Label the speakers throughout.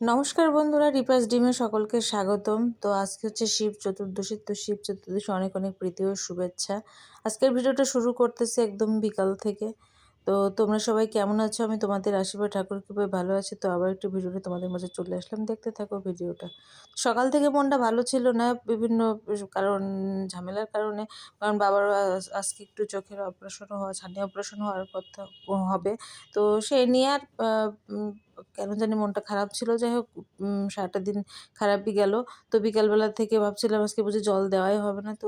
Speaker 1: নমস্কার বন্ধুরা, রিপাস ডিমে সকলকে স্বাগতম। তো আজকে হচ্ছে শিব চতুর্দশী, তো শিব চতুর্দশী অনেক অনেক প্রীতি ও শুভেচ্ছা। আজকের ভিডিওটা শুরু করতেছি একদম বিকাল থেকে। তো তোমরা সবাই কেমন আছো? আমি তোমাদের আশীর্বাদ, ঠাকুর কৃপায় ভালো আছি। তো আবার একটু ভিডিওটা তোমাদের মাঝে চলে আসলাম। দেখতে থাকো ভিডিওটা। সকাল থেকে মনটা ভালো ছিল না বিভিন্ন কারণ, ঝামেলার কারণে। কারণ বাবার আজকে একটু চোখের অপারেশন হওয়া, ছানি অপারেশন হওয়ার কথা হবে। তো সেই নিয়ে আর কেন জানি মনটা খারাপ ছিল। যাই হোক সারাটা দিন খারাপই গেল। তো বিকালবেলা থেকে ভাবছিলাম আজকে বুঝি জল দেওয়াই হবে না। তো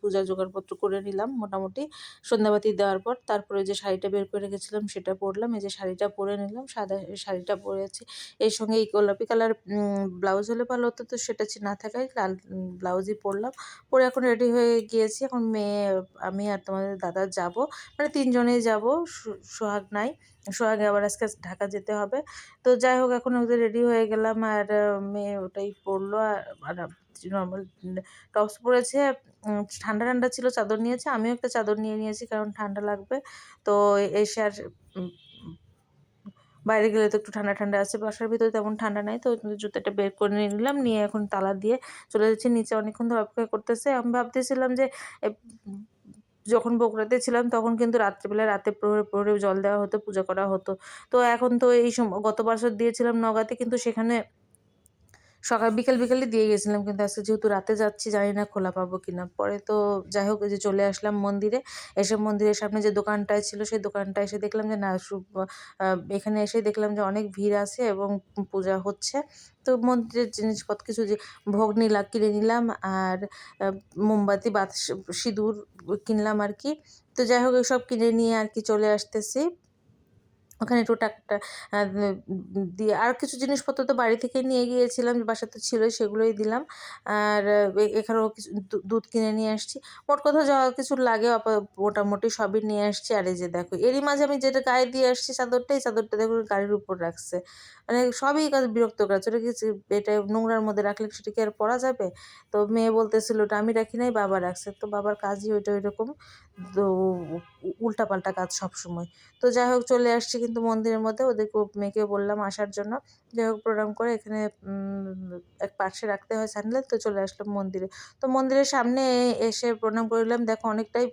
Speaker 1: পূজার জোগাড়পত্র করে নিলাম মোটামুটি। সন্ধ্যাবাতি দেওয়ার পর তারপরে যে শাড়িটা বের করে রেখেছিলাম, সেটা পরলাম। এই যে শাড়িটা পরে নিলাম, সাদা শাড়িটা পরেছি এর সঙ্গে এই গোলাপি কালার ব্লাউজ হলে ভালো হতো। তো সেটা না থাকায় লাল ব্লাউজই পরলাম। পরে এখন রেডি হয়ে গিয়েছি। এখন মেয়ে, আমি আর তোমাদের দাদা যাব। মানে তিনজনেই যাব। সোহাগ নাই। সোহাগে আবার আজকে ঢাকা যেতে হবে। তো যাই হোক, এখন ওদের রেডি হয়ে গেলাম আর মেয়ে ওটাই পরলো আর নর্মাল টপস পরেছে। ঠান্ডা ঠান্ডা ছিল, চাদর নিয়েছে। আমিও একটা চাদর নিয়ে নিয়েছি কারণ ঠান্ডা লাগবে। তো এসে আর বাইরে গেলে তো একটু ঠান্ডা ঠান্ডা আছে, বাসার ভিতরে তেমন ঠান্ডা নাই। তো জুতোটা বের করে নিয়ে নিলাম, নিয়ে এখন তালা দিয়ে চলে যাচ্ছি। নিচে অনেকক্ষণ ধরে অপেক্ষা করতেছে। আমি ভাবতেছিলাম যে যখন বকরাতে ছিলাম তখন কিন্তু রাত্রিবেলা রাতে প্রহরে প্রহরে জল দেওয়া হতো, পূজা করা হতো। তো এখন তো এই সময় গত বছর দিয়েছিলাম নগাতে কিন্তু সেখানে সকাল, বিকেল, বিকেলে দিয়ে গেছিলাম। কিন্তু আজকে যেহেতু রাতে যাচ্ছি, জানি না খোলা পাবো কিনা। পরে তো যাই হোক যে চলে আসলাম মন্দিরে। এসে মন্দিরের সামনে যে দোকানটায় ছিল, সেই দোকানটা এসে দেখলাম যে, না এখানে এসে দেখলাম যে, অনেক ভিড় আছে এবং পূজা হচ্ছে। তো মন্দিরের জিনিসপত্র কিছু যে, ভোগ নিলাম কিনে নিলাম আর মোমবাতি বাত সিঁদুর কিনলাম আর কি। তো যাই হোক, এসব কিনে নিয়ে আর কি চলে আসতেছি। ওখানে টোটাকটা দিয়ে আর কিছু জিনিসপত্র তো বাড়ি থেকে নিয়ে গিয়েছিলাম বাসা তো ছিলই, সেগুলোই দিলাম। আর এখানেও কিছু দুধ কিনে নিয়ে আসছি। মোট কথা যা কিছু লাগে মোটামুটি সবই নিয়ে আসছি। আর এই যে দেখো, এরই মাঝে আমি যেটা গায়ে দিয়ে আসছি চাদরটা, এই চাদরটা দেখো গাড়ির উপর রাখছে। মানে সবই কাজ বিরক্ত করা এটা কি এটা নোংরার মধ্যে রাখলে সেটা কি আর পরা যাবে? তো মেয়ে বলতেছিল, ওটা আমি রাখি নাই, বাবা রাখছে। তো বাবার কাজই ওইটা ওইরকম। তো উল্টা পাল্টা কাজ সব সময় তো যাই হোক, চলে আসছি কিন্তু মন্দিরের মধ্যে ওদেরকে মেয়েকে বললাম আসার জন্য। যাই হোক প্রণাম করে এখানে এক পাশে রাখতে হয় স্যান্ডেল, তো চলে আসলাম মন্দিরে। তো মন্দিরের সামনে এসে প্রণাম করলাম দেখো, অনেকটাই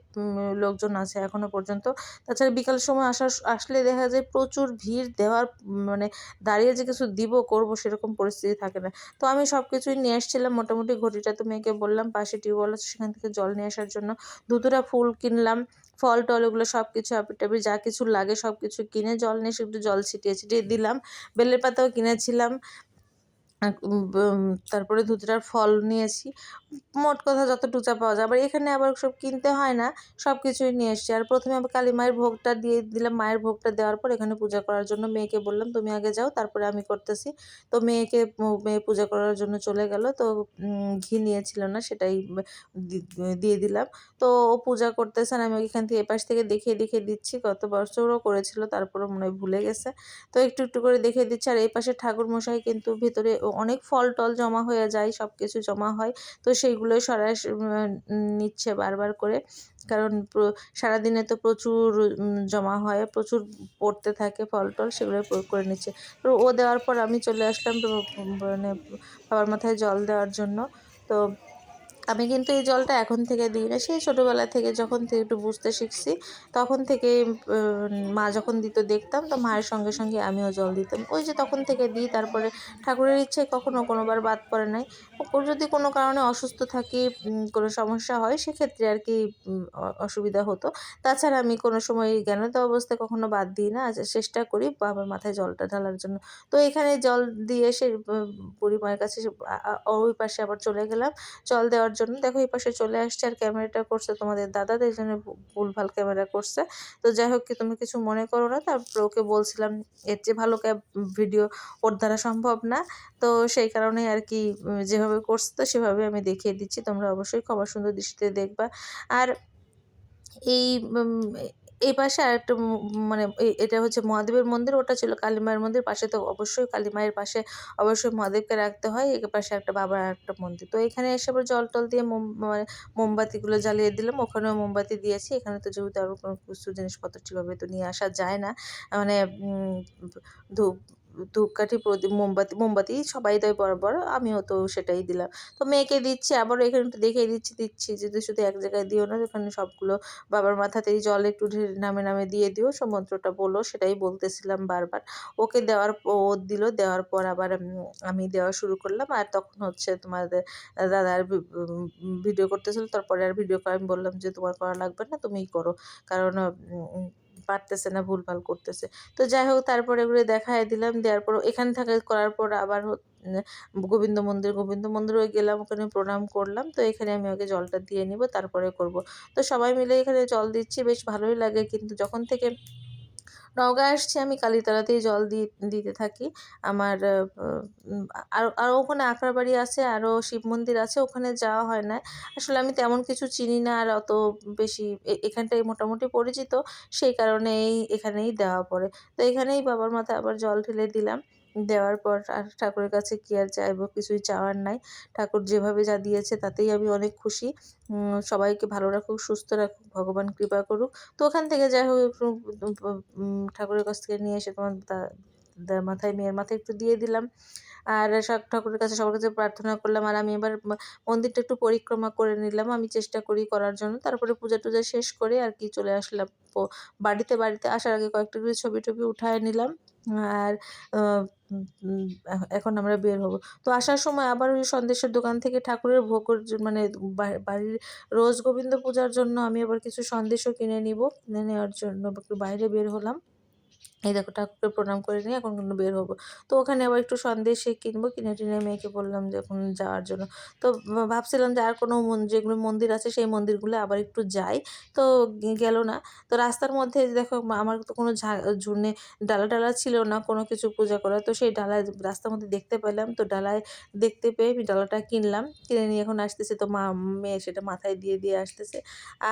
Speaker 1: লোকজন আছে এখনও পর্যন্ত। তাছাড়া বিকাল সময় আসার, আসলে দেখা যায় প্রচুর ভিড়, দেওয়ার মানে দাঁড়িয়ে যে কিছু দিব, করব সেরকম পরিস্থিতি থাকে না। তো আমি সব কিছুই নিয়ে এসেছিলাম মোটামুটি ঘটিটা তো মেয়েকে বললাম, পাশে টিউবওয়েল আছে সেখান থেকে জল নিয়ে আসার জন্য। দুতুরা ফুল কিনলাম। ফল টল ওগুলো সব কিছু আপিটাপি যা কিছু লাগে সব কিছু কিনে জল নিয়ে একটু জল ছিটিয়ে ছিটিয়ে দিলাম। বেলের পাতাও কিনেছিলাম। তারপরে ধুতরার ফল নিয়েছি। মোট কথা যত টুচা পাওয়া যায়। আবার এখানে আবার সব কিনতে হয় না সব কিছুই নিয়ে এসেছি। আর প্রথমে আবার কালী মায়ের ভোগটা দিয়ে দিলাম। মায়ের ভোগটা দেওয়ার পর এখানে পূজা করার জন্য মেয়েকে বললাম, তুমি আগে যাও, তারপরে আমি করতেছি। তো মেয়েকে, মেয়ে পূজা করার জন্য চলে গেল। তো ঘি নিয়েছিল না, সেটাই দিয়ে দিলাম। তো ও পূজা করতেছে আর আমি এখান থেকে এপাশ থেকে দেখিয়ে দেখিয়ে দিচ্ছি। গত বছরও করেছিল তারপরে মনে হয় ভুলে গেছে। তো একটু একটু করে দেখিয়ে দিচ্ছি। আর এই পাশে ঠাকুর মশাই কিন্তু ভিতরে অনেক ফল টল জমা হয়ে যায় সব কিছু জমা হয়। তো সেইগুলোই সরাস নিচ্ছে বারবার করে। কারণ সারাদিনে তো প্রচুর জমা হয়, প্রচুর পড়তে থাকে ফল টল সেগুলো প্রয়োগ করে নিচ্ছে। তো ও দেওয়ার পর আমি চলে আসলাম মানে বাবার মাথায় জল দেওয়ার জন্য। তো আমি কিন্তু এই জলটা এখন থেকে দিই না। সেই ছোটোবেলা থেকে যখন থেকে একটু বুঝতে শিখছি, তখন থেকে মা যখন দিত দেখতাম, তো মায়ের সঙ্গে সঙ্গে আমিও জল দিতাম। ওই যে তখন থেকে দিই, তারপরে ঠাকুরের ইচ্ছে কখনো কোনোবার বাদ পড়ে নাই। যদি কোনো কারণে অসুস্থ থাকি কোনো সমস্যা হয়, সেক্ষেত্রে আর কি অসুবিধা হতো। তাছাড়া আমি কোনো সময় জ্ঞানত অবস্থায় কখনো বাদ দিই না। আজ চেষ্টা করি বাবার মাথায় জলটা ঢালার জন্য। তো এখানে জল দিয়ে বুড়ি মায়ের কাছে ওই পাশে আবার চলে গেলাম। জল দেওয়ার জন্য। দেখো, এই পাশে চলে আসছে আর ক্যামেরাটা করছে তোমাদের দাদা তাই জন্য ভুলভাল ক্যামেরা করছে। তো যাই হোক, কি তুমি কিছু মনে করো না? তারপর ওকে বলছিলাম, এর চেয়ে ভালো ভিডিও ওর দ্বারা সম্ভব না। তো সেই কারণে আর কি যেভাবে করছে, তো সেভাবে আমি দেখিয়ে দিচ্ছি। তোমরা অবশ্যই খবর সুন্দর দৃষ্টিতে দেখবা। আর এই এই পাশে আরেকটা মানে এ- এটা হচ্ছে মহাদেবের মন্দির, ওটা ছিল কালী মায়ের মন্দির, পাশে তো অবশ্যই কালী মায়ের পাশে অবশ্যই মহাদেবকে রাখতে হয় এই পাশে একটা বাবার একটা মন্দির। তো এখানে এসে আবার জল টল দিয়ে মানে মোমবাতিগুলো জ্বালিয়ে দিলাম, ওখানেও মোমবাতি দিয়েছি, এখানে তো যেহেতু আরও কোনো কিছু জিনিসপত্র ঠিকভাবে তো নিয়ে আসা যায় না মানে ধূপ ধূপকাঠি প্রদীপ, মোমবাতি মোমবাতি সবাই দেয় বরাবর, আমিও তো সেটাই দিলাম। তো মেয়েকে দিচ্ছি, আবারও এখানে একটু দেখেই দিচ্ছি দিচ্ছি যদি শুধু এক জায়গায় দিও না ওখানে সবগুলো বাবার মাথাতেই জল একটু ঢেলে নামে নামে দিয়ে দিও সব মন্ত্রটা বলো, সেটাই বলতেছিলাম বারবার। ওকে দেওয়ার ও দিল, দেওয়ার পর আবার আমি দেওয়া শুরু করলাম, আর তখন হচ্ছে তোমাদের দাদার ভিডিও করতেছিল, তারপরে আর ভিডিও করে আমি বললাম যে তোমার করা লাগবে না, তুমিই করো। কারণ পারতেছে না, ভুলভাল করতেছে। তো যাই হোক, তারপরে এগুলো দেখায় দিলাম, দেওয়ার পর এখানে থাকা করার পর আবার গোবিন্দ মন্দির, গোবিন্দ মন্দিরে গেলাম, ওখানে প্রণাম করলাম। তো এখানে আমি ওকে জলটা দিয়ে নিব, তারপরে করব। তো সবাই মিলে এখানে জল দিচ্ছি, বেশ ভালোই লাগে। কিন্তু যখন থেকে নওগাঁ আসছি আমি, কালীতলাতেই জল দিয়ে দিতে থাকি। আমার আর আরও ওখানে আঁকড়া বাড়ি আছে আরও শিব মন্দির আছে, ওখানে যাওয়া হয় না। আসলে আমি তেমন কিছু চিনি না আর অত বেশি এখানটাই মোটামুটি পরিচিত। সেই কারণেই এখানেই দেওয়া পড়ে। তো এখানেই বাবার মাথায় আবার জল ঢেলে দিলাম। দেওয়ার পর আর ঠাকুরের কাছে কী আর চাইব? কিছুই চাওয়ার নাই। ঠাকুর যেভাবে যা দিয়েছে তাতেই আমি অনেক খুশি। সবাইকে ভালো রাখুক, সুস্থ রাখুক, ভগবান কৃপা করুক। তো ওখান থেকে যাই হোক, একটু ঠাকুরের কাছ থেকে নিয়ে এসে তোমার মাথায়, মেয়ের মাথায় একটু দিয়ে দিলাম। আর সব, ঠাকুরের কাছে সবার কাছে প্রার্থনা করলাম। আর আমি এবার মন্দিরটা একটু পরিক্রমা করে নিলাম। আমি চেষ্টা করি করার জন্য। তারপরে পূজা টুজা শেষ করে আর কি চলে আসলাম। বাড়িতে বাড়িতে আসার আগে কয়েকটা করে ছবি টবি উঠায় নিলাম। আর এখন আমরা বের হব। তো আসার সময় আবার ওই সন্দেশের দোকান থেকে ঠাকুরের ভোগর মানে বাড়ির রোজ গোবিন্দ পূজার জন্য আমি আবার কিছু সন্দেশও কিনে নিব, কিনে নেওয়ার জন্য একটু বাইরে বের হলাম। এই দেখো ঠাকুরকে প্রণাম করে নিয়ে এখন কিন্তু বের হব। তো ওখানে আবার একটু সন্দেশ কিনবো, কিনে টিনে মেয়েকে বললাম যে এখন যাওয়ার জন্য। তো ভাবছিলাম যে আর কোনো যেগুলো মন্দির আছে সেই মন্দিরগুলো আবার একটু যাই। তো গেল না। তো রাস্তার মধ্যে দেখো আমার তো কোনো ঝুনে ডালা ডালা ছিল না, কোনো কিছু পূজা করা তো সেই ডালায় রাস্তার মধ্যে দেখতে পেলাম। তো ডালায় দেখতে পেয়ে আমি ডালাটা কিনলাম। কিনে নিয়ে এখন আসতেছে তো মা, মেয়ে সেটা মাথায় দিয়ে দিয়ে আসতেছে।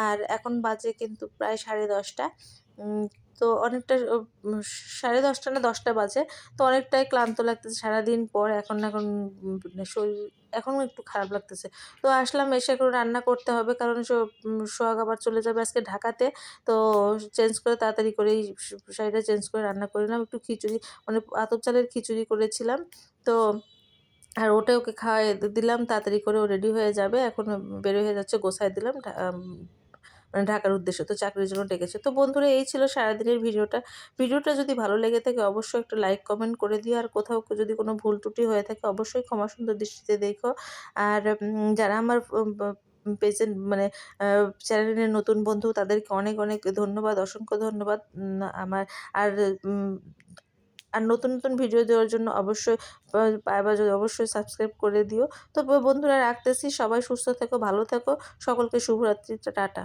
Speaker 1: আর এখন বাজে কিন্তু প্রায় সাড়ে দশটা। তো অনেকটা সাড়ে দশটা না দশটা বাজে। তো অনেকটাই ক্লান্ত লাগতেছে সারাদিন পর। এখন এখন মানে শরীর, এখনও একটু খারাপ লাগতেছে। তো আসলাম, এসে একটু রান্না করতে হবে। কারণ সোহাগ আবার চলে যাবে আজকে ঢাকাতে। তো চেঞ্জ করে তাড়াতাড়ি করেই শাড়িটা চেঞ্জ করে রান্না করে নিলাম। একটু খিচুড়ি মানে আতপ চালের খিচুড়ি করেছিলাম। তো আর ওটা ওকে খাওয়াই দিলাম। তাড়াতাড়ি করে ও রেডি হয়ে যাবে। এখন বের হয়ে যাচ্ছে গোসাই দিলাম। মানে ঢাকার উদ্দেশ্যে, তো চাকরির জন্য ডেকেছে। তো বন্ধুরা, এই ছিল সারাদিনের ভিডিওটা। ভিডিওটা যদি ভালো লেগে থাকে, অবশ্যই একটা লাইক, কমেন্ট করে দিও। আর কোথাও যদি কোনো ভুল ত্রুটি হয়ে থাকে, অবশ্যই ক্ষমা সুন্দর দৃষ্টিতে দেখো। আর যারা আমার পেজের মানে চ্যানেলের নতুন বন্ধু, তাদেরকে অনেক অনেক ধন্যবাদ, অসংখ্য ধন্যবাদ আমার। আর আর নতুন নতুন ভিডিও দেওয়ার জন্য অবশ্যই পাইবা যদি অবশ্যই সাবস্ক্রাইব করে দিও। তো বন্ধুরা, রাখতেছি। সবাই সুস্থ থেকো, ভালো থেকো। সকলকে শুভরাত্রি। টাটা